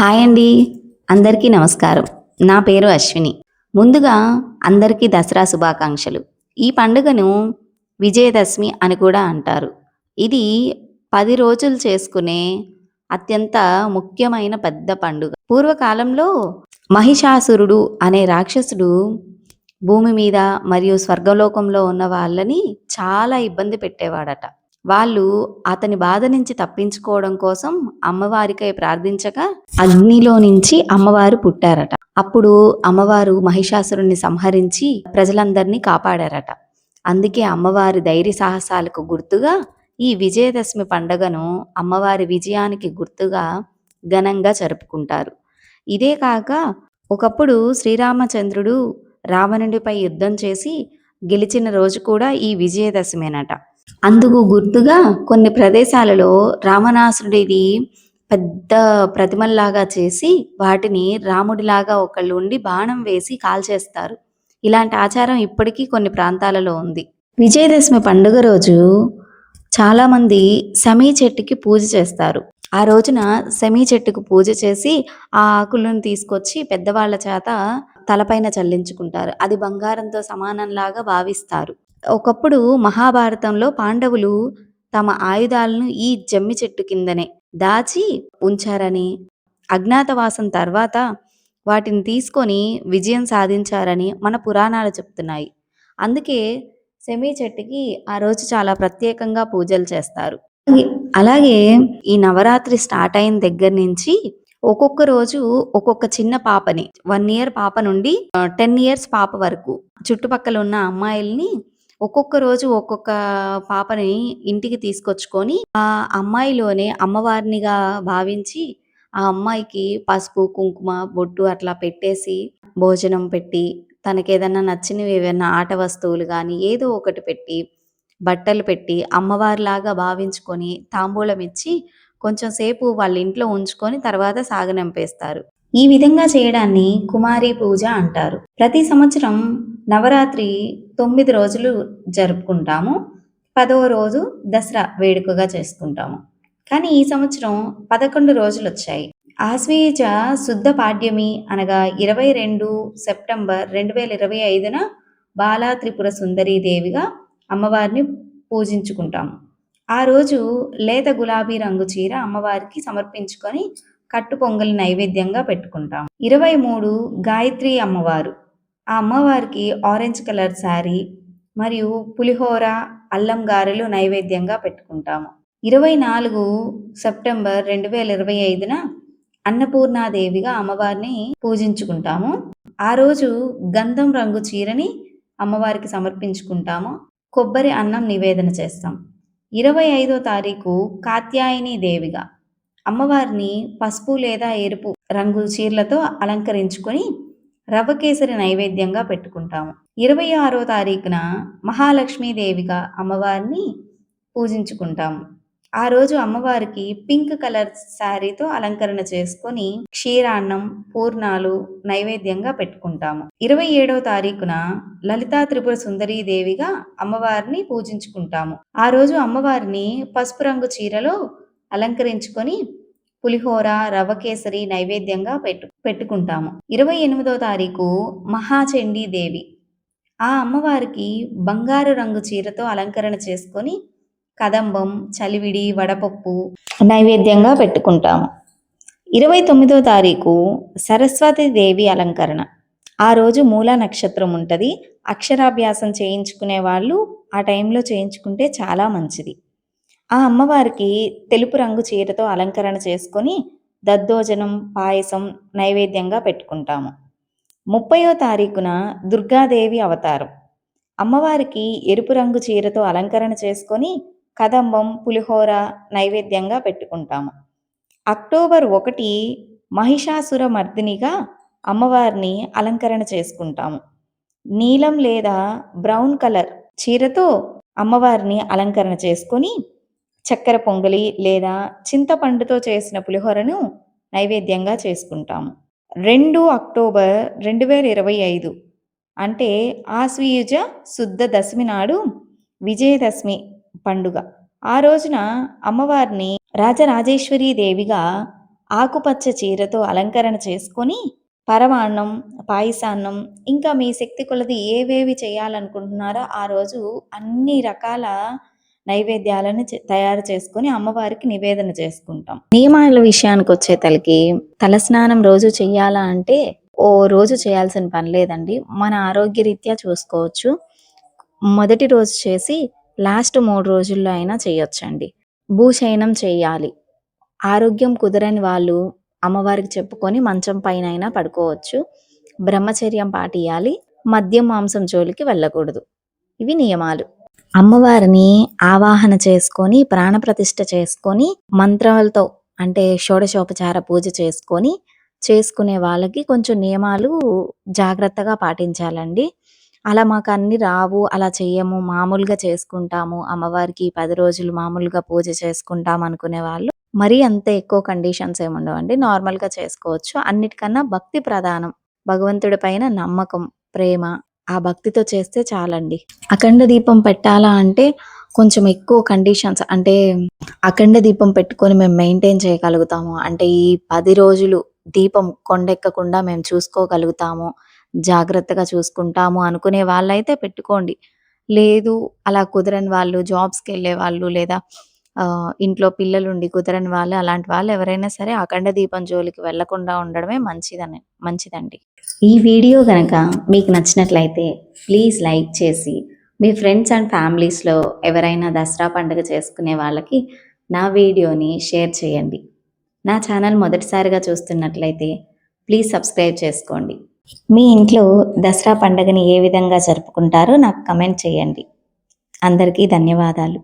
Hi అండి. అందరికీ నమస్కారం. నా పేరు అశ్విని. ముందుగా అందరికీ దసరా శుభాకాంక్షలు. ఈ పండుగను విజయదశమి అని కూడా అంటారు. ఇది పది రోజులు చేసుకునే అత్యంత ముఖ్యమైన పెద్ద పండుగ. పూర్వకాలంలో మహిషాసురుడు అనే రాక్షసుడు భూమి మీద మరియు స్వర్గలోకంలో ఉన్న వాళ్ళని చాలా ఇబ్బంది పెట్టేవాడట. వాళ్ళు అతని బాధ నుంచి తప్పించుకోవడం కోసం అమ్మవారికై ప్రార్థించగా అగ్నిలో నుంచి అమ్మవారు పుట్టారట. అప్పుడు అమ్మవారు మహిషాసురుణ్ణి సంహరించి ప్రజలందరినీ కాపాడారట. అందుకే అమ్మవారి ధైర్య సాహసాలకు గుర్తుగా ఈ విజయదశమి పండుగను అమ్మవారి విజయానికి గుర్తుగా ఘనంగా జరుపుకుంటారు. ఇదే కాక ఒకప్పుడు శ్రీరామచంద్రుడు రావణుడిపై యుద్ధం చేసి గెలిచిన రోజు కూడా ఈ విజయదశమేనట. అందుకు గుర్తుగా కొన్ని ప్రదేశాలలో రావణాసురుడిది పెద్ద ప్రతిమల్లాగా చేసి వాటిని రాముడిలాగా ఒకళ్ళు ఉండి బాణం వేసి కాల్చేస్తారు. ఇలాంటి ఆచారం ఇప్పటికీ కొన్ని ప్రాంతాలలో ఉంది. విజయదశమి పండుగ రోజు చాలామంది సమీ చెట్టుకి పూజ చేస్తారు. ఆ రోజున సమీ చెట్టుకు పూజ చేసి ఆ ఆకులను తీసుకొచ్చి పెద్దవాళ్ళ చేత తలపైన చల్లించుకుంటారు. అది బంగారంతో సమానంలాగా భావిస్తారు. ఒకప్పుడు మహాభారతంలో పాండవులు తమ ఆయుధాలను ఈ జమ్మి చెట్టు కిందనే దాచి ఉంచారని అజ్ఞాతవాసం తర్వాత వాటిని తీసుకొని విజయం సాధించారని మన పురాణాలు చెప్తున్నాయి. అందుకే సెమీ చెట్టుకి ఆ రోజు చాలా ప్రత్యేకంగా పూజలు చేస్తారు. అలాగే ఈ నవరాత్రి స్టార్ట్ అయిన దగ్గర నుంచి ఒక్కొక్క రోజు ఒక్కొక్క చిన్న పాపని వన్ ఇయర్ పాప నుండి టెన్ ఇయర్స్ పాప వరకు చుట్టుపక్కల ఉన్న అమ్మాయిల్ని ఒక్కొక్క రోజు ఒక్కొక్క పాపని ఇంటికి తీసుకొచ్చుకొని ఆ అమ్మాయిలోనే అమ్మవారినిగా భావించి ఆ అమ్మాయికి పసుపు కుంకుమ బొట్టు అట్లా పెట్టేసి భోజనం పెట్టి తనకేదన్నా నచ్చినవి ఏవైనా ఆట వస్తువులు కానీ ఏదో ఒకటి పెట్టి బట్టలు పెట్టి అమ్మవారిలాగా భావించుకొని తాంబూలం ఇచ్చి కొంచెం సేపు వాళ్ళ ఇంట్లో ఉంచుకొని తర్వాత సాగనంపేస్తారు. ఈ విధంగా చేయడాన్ని కుమారి పూజ అంటారు. ప్రతి సంవత్సరం నవరాత్రి తొమ్మిది రోజులు జరుపుకుంటాము. పదవ రోజు దసరా వేడుకగా చేసుకుంటాము. కానీ ఈ సంవత్సరం పదకొండు రోజులు వచ్చాయి. ఆశ్వీజ శుద్ధ పాడ్యమి అనగా ఇరవై రెండు సెప్టెంబర్ రెండు వేల ఇరవై ఐదున బాలా త్రిపుర దేవిగా అమ్మవారిని పూజించుకుంటాము. ఆ రోజు లేత గులాబీ రంగు చీర అమ్మవారికి సమర్పించుకొని కట్టు పొంగలి నైవేద్యంగా పెట్టుకుంటాం. ఇరవై మూడు గాయత్రి అమ్మవారు. ఆ అమ్మవారికి ఆరెంజ్ కలర్ శారీ మరియు పులిహోర అల్లం గారెలు నైవేద్యంగా పెట్టుకుంటాము. ఇరవై నాలుగు సెప్టెంబర్ రెండు వేల ఇరవై ఐదున అన్నపూర్ణాదేవిగా అమ్మవారిని పూజించుకుంటాము. ఆ రోజు గంధం రంగు చీరని అమ్మవారికి సమర్పించుకుంటాము. కొబ్బరి అన్నం నివేదన చేస్తాం. ఇరవై ఐదో తారీఖు కాత్యాయని దేవిగా. అమ్మవారిని పసుపు లేదా ఎరుపు రంగు చీరలతో అలంకరించుకొని రవ్వ కేసరి నైవేద్యంగా పెట్టుకుంటాము. ఇరవై ఆరో తారీఖున మహాలక్ష్మీదేవిగా అమ్మవారిని పూజించుకుంటాము. ఆ రోజు అమ్మవారికి పింక్ కలర్ శారీతో అలంకరణ చేసుకొని క్షీరాన్నం పూర్ణాలు నైవేద్యంగా పెట్టుకుంటాము. ఇరవై ఏడవ తారీఖున లలితా త్రిపుర సుందరీ దేవిగా అమ్మవారిని పూజించుకుంటాము. ఆ రోజు అమ్మవారిని పసుపు రంగు చీరలో అలంకరించుకొని పులిహోర రవ కేసరి నైవేద్యంగా పెట్టు పెట్టుకుంటాము. ఇరవై ఎనిమిదో తారీఖు మహాచండీ దేవి. ఆ అమ్మవారికి బంగారు రంగు చీరతో అలంకరణ చేసుకొని కదంబం చలివిడి వడపప్పు నైవేద్యంగా పెట్టుకుంటాము. ఇరవై తొమ్మిదో తారీఖు సరస్వతి దేవి అలంకరణ. ఆ రోజు మూల నక్షత్రం ఉంటుంది. అక్షరాభ్యాసం చేయించుకునే వాళ్ళు ఆ టైంలో చేయించుకుంటే చాలా మంచిది. ఆ అమ్మవారికి తెలుపు రంగు చీరతో అలంకరణ చేసుకొని దద్దోజనం పాయసం నైవేద్యంగా పెట్టుకుంటాము. ముప్పయో తారీఖున దుర్గాదేవి అవతారం. అమ్మవారికి ఎరుపు రంగు చీరతో అలంకరణ చేసుకొని కదంబం పులిహోర నైవేద్యంగా పెట్టుకుంటాము. అక్టోబర్ ఒకటి మహిషాసుర మర్దినిగా అమ్మవారిని అలంకరణ చేసుకుంటాము. నీలం లేదా బ్రౌన్ కలర్ చీరతో అమ్మవారిని అలంకరణ చేసుకొని చక్కెర పొంగలి లేదా చింతపండుతో చేసిన పులిహోరను నైవేద్యంగా చేసుకుంటాము రెండు అక్టోబర్ రెండు వేల ఇరవై ఐదు అంటే ఆశ్వీయుజ శుద్ధ దశమి నాడు విజయదశమి పండుగ. ఆ రోజున అమ్మవారిని రాజరాజేశ్వరీ దేవిగా ఆకుపచ్చ చీరతో అలంకరణ చేసుకొని పరమాన్నం పాయసాన్నం ఇంకా మీ శక్తి కొలది ఏవేవి చేయాలనుకుంటున్నారో ఆ రోజు అన్ని రకాల నైవేద్యాలను తయారు చేసుకొని అమ్మవారికి నివేదన చేసుకుంటాం. నియమాల విషయానికి వచ్చే తలకి తలస్నానం రోజు చెయ్యాలా అంటే ఓ రోజు చేయాల్సిన పని లేదండి. మన ఆరోగ్యరీత్యా చూసుకోవచ్చు. మొదటి రోజు చేసి లాస్ట్ మూడు రోజుల్లో అయినా చేయొచ్చండి భూశయనం చేయాలి ఆరోగ్యం కుదరని వాళ్ళు అమ్మవారికి చెప్పుకొని మంచం పైన అయినా పడుకోవచ్చు. బ్రహ్మచర్యం పాటియాలి మద్యం మాంసం జోలికి వెళ్ళకూడదు. ఇవి నియమాలు. అమ్మవారిని ఆవాహన చేసుకొని ప్రాణప్రతిష్ఠ చేసుకొని మంత్రాలతో అంటే షోడశోపచార పూజ చేసుకొని చేసుకునే వాళ్ళకి కొంచెం నియమాలు జాగ్రత్తగా పాటించాలండి. అలా మాకు అన్ని రావు అలా చెయ్యము మామూలుగా చేసుకుంటాము అమ్మవారికి పది రోజులు మామూలుగా పూజ చేసుకుంటాం అనుకునే వాళ్ళు. మరీ అంత ఎక్కువ కండిషన్స్ ఏమి ఉండవండి నార్మల్గా చేసుకోవచ్చు. అన్నిటికన్నా భక్తి ప్రధానం భగవంతుడి పైన నమ్మకం ప్రేమ ఆ భక్తితో చేస్తే చాలండి. అఖండ దీపం పెట్టాలా అంటే కొంచెం ఎక్కువ కండిషన్స్ అంటే అఖండ దీపం పెట్టుకొని మేము మెయింటైన్ చేయగలుగుతాము. అంటే ఈ పది రోజులు దీపం కొండెక్కకుండా మేము చూసుకోగలుగుతాము. జాగ్రత్తగా చూసుకుంటాము అనుకునే వాళ్ళైతే పెట్టుకోండి. లేదు అలా కుదరని వాళ్ళు జాబ్స్కి వెళ్ళే వాళ్ళు లేదా ఇంట్లో పిల్లలుండి కుదరని వాళ్ళు అలాంటి వాళ్ళు ఎవరైనా సరే అఖండ దీపం జోలికి వెళ్ళకుండా ఉండడమే మంచిదని మంచిదండి. ఈ వీడియో కనుక మీకు నచ్చినట్లయితే ప్లీజ్ లైక్ చేసి మీ ఫ్రెండ్స్ అండ్ ఫ్యామిలీస్లో ఎవరైనా దసరా పండుగ చేసుకునే వాళ్ళకి నా వీడియోని షేర్ చేయండి. నా ఛానల్ మొదటిసారిగా చూస్తున్నట్లయితే ప్లీజ్ సబ్స్క్రైబ్ చేసుకోండి. మీ ఇంట్లో దసరా పండుగని ఏ విధంగా జరుపుకుంటారో నాకు కమెంట్ చేయండి. అందరికీ ధన్యవాదాలు.